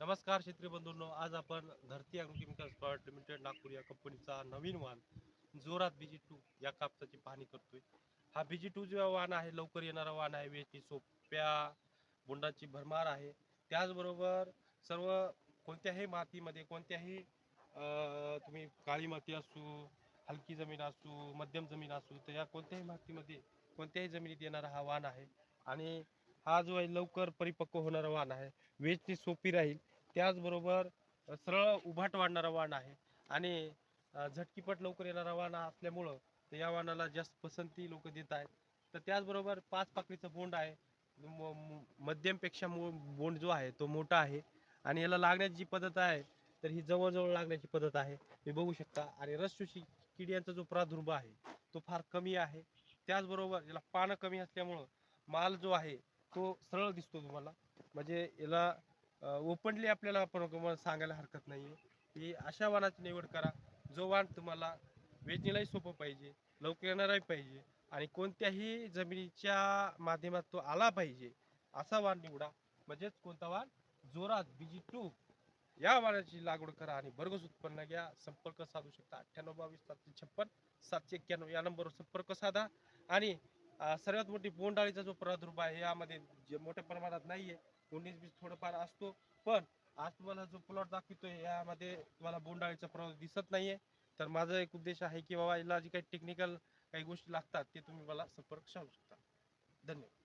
नमस्कार शेतकरी बंधूंनो आज आपण धरती अॅग्रोकेमिकल्स प्रायव्हेट लिमिटेड नागपूर या कंपनीचा नवीन वाहन जोरात बीजी टू या कापसाची पाहणी करतोय. हा बीजी टू जो वाहन आहे लवकर येणारा वाहन आहे वेची सोप्या बोंडाची भरमार आहे. त्याचबरोबर सर्व कोणत्याही मातीमध्ये कोणत्याही तुम्ही काळी माती असू हलकी जमीन असू मध्यम जमीन असू तर या कोणत्याही मातीमध्ये कोणत्याही जमिनीत येणारा हा वाहन आहे. आणि हा जो आहे लवकर परिपक्व होणारा वाहन आहे. वेचणी सोपी राहील. त्याचबरोबर सरळ उभाट वाढणारा वाहन आहे. आणि झटकीपट लवकर येणारा वाण असल्यामुळं तर या वाहनाला जास्त पसंती लोक देत आहेत. तर त्याचबरोबर पाच पाकळीचा बोंड आहे. म- मध्यमपेक्षा बोंड जो आहे तो मोठा आहे. आणि याला लागण्याची जी पद्धत आहे तर ही जवळजवळ लागण्याची पद्धत आहे. मी बघू शकता. आणि रसशोषी किड्यांचा जो प्रादुर्भाव आहे तो फार कमी आहे. त्याचबरोबर याला पानं कमी असल्यामुळं माल जो आहे तो सरळ दिसतो तुम्हाला. म्हणजे याला ओपनली आपल्याला आपण सांगायला हरकत नाही की अशा वाणाची निवड करा जो वाण तुम्हाला वेचणीलाही सोपं पाहिजे लवकर येणाराही पाहिजे आणि कोणत्याही जमिनीच्या माध्यमात तो आला पाहिजे असा वाण निवडा. म्हणजेच कोणता वाण जोरात बीजी टू या वाणाची लागवड करा आणि भरघोस उत्पन्न घ्या. संपर्क साधू शकता अठ्ठ्याण्णव बावीस सातशे छप्पन सातशे एक्क्याण्णव या नंबरवर संपर्क साधा. आणि सर्वात मोठी बोंडाळीचा जो प्रादुर्भाव आहे यामध्ये जे मोठ्या प्रमाणात नाहीये उन्नीस बीस थोडंफार असतो. पण आज तुम्हाला जो प्लॉट दाखवतोय यामध्ये तुम्हाला बोंडाळीचा प्रवास दिसत नाहीये. तर माझा एक उद्देश आहे की बाबा याला जी काही टेक्निकल काही गोष्टी लागतात ते तुम्ही मला संपर्क सांगू शकता. धन्यवाद.